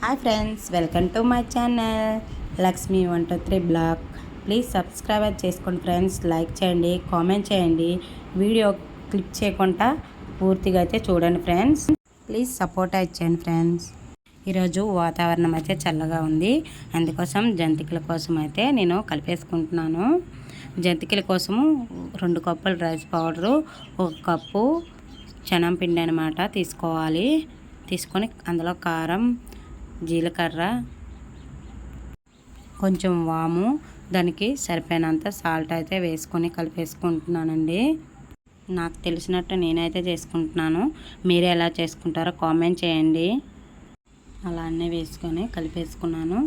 Hi friends welcome to my channel Lakshmi one two three blog please subscribe చేసుకోండి friends like చేయండి comment చేయండి. Video click చేయకుండా పూర్తిగా అయితే చూడండి ఫ్రెండ్స్ ప్లీజ్ సపోర్ట్ ఇచ్చేయండి ఫ్రెండ్స్ ఈరోజు వాతావరణం అయితే చల్లగా ఉంది. అందుకోసం జంతికల కోసం అయితే నేను కలిపేసుకుంటున్నాను. జంతికల కోసము రెండు కప్పులు రైస్ పౌడరు ఒక కప్పు చనం పిండి అనమాట తీసుకోవాలి. తీసుకొని అందులో కారం జీలకర్ర కొంచెం వాము దానికి సరిపోయినంత సాల్ట్ అయితే వేసుకొని కలిపేసుకుంటున్నానండి. నాకు తెలిసినట్టు నేనైతే చేసుకుంటున్నాను. మీరు ఎలా చేసుకుంటారో కామెంట్ చేయండి. అలా అన్నీ వేసుకొని కలిపేసుకున్నాను.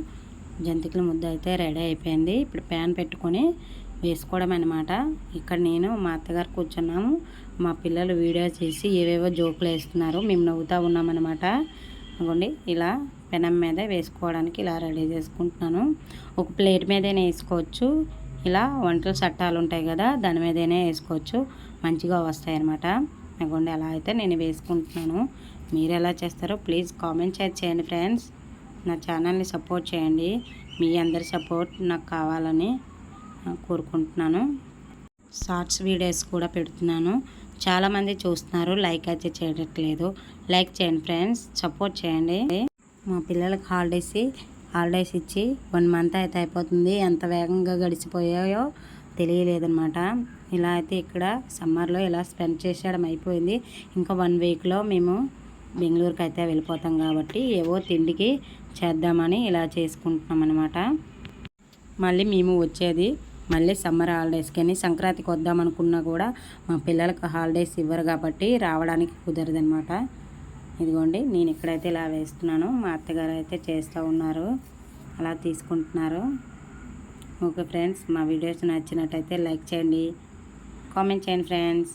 జంతికల ముద్ద అయితే రెడీ అయిపోయింది. ఇప్పుడు ప్యాన్ పెట్టుకొని వేసుకోవడం అనమాట ఇక్కడ నేను మా అత్తగారు కూర్చున్నాము. మా పిల్లలు వీడియో చేసి ఏవేవో జోకులు వేస్తున్నారు. మేము నవ్వుతూ ఉన్నామన్నమాట. అనుకోండి ఇలా పెనం మీద వేసుకోవడానికి ఇలా రెడీ చేసుకుంటున్నాను. ఒక ప్లేట్ మీదనే వేసుకోవచ్చు. ఇలా వంటల చట్టాలు ఉంటాయి కదా దాని మీదనే వేసుకోవచ్చు. మంచిగా వస్తాయి అన్నమాట. ఎలా అయితే నేను వేసుకుంటున్నాను. మీరు ఎలా చేస్తారో ప్లీజ్ కామెంట్ చేయండి ఫ్రెండ్స్. నా ఛానల్ని సపోర్ట్ చేయండి. మీ అందరి సపోర్ట్ నాకు కావాలని కోరుకుంటున్నాను. షార్ట్స్ వీడియోస్ కూడా పెడుతున్నాను. చాలామంది చూస్తున్నారు లైక్ అయితే చేయట్లేదు. లైక్ చేయండి ఫ్రెండ్స్. సపోర్ట్ చేయండి. మా పిల్లలకు హాలిడేస్ హాలిడేస్ ఇచ్చి వన్ మంత్ అయితే అయిపోతుంది. ఎంత వేగంగా గడిచిపోయాయో తెలియలేదన్నమాట. ఇలా అయితే ఇక్కడ సమ్మర్లో ఇలా స్పెండ్ చేసేయడం అయిపోయింది. ఇంకా వన్ వీక్లో మేము బెంగళూరుకి అయితే వెళ్ళిపోతాం కాబట్టి ఏవో తిండికి చేద్దామని ఇలా చేసుకుంటున్నాం అనమాట మళ్ళీ మేము వచ్చేది మళ్ళీ సమ్మర్ హాలిడేస్ కానీ సంక్రాంతికి వద్దామనుకున్నా కూడా మా పిల్లలకు హాలిడేస్ ఇవ్వరు కాబట్టి రావడానికి కుదరదనమాట ఇదిగోండి నేను ఇక్కడైతే ఇలా వేస్తున్నాను. మా అత్తగారు అయితే చేస్తూ ఉన్నారు. అలా తీసుకుంటున్నారు. ఓకే ఫ్రెండ్స్ మా వీడియోస్ నచ్చినట్టయితే లైక్ చేయండి. కామెంట్ చేయండి ఫ్రెండ్స్.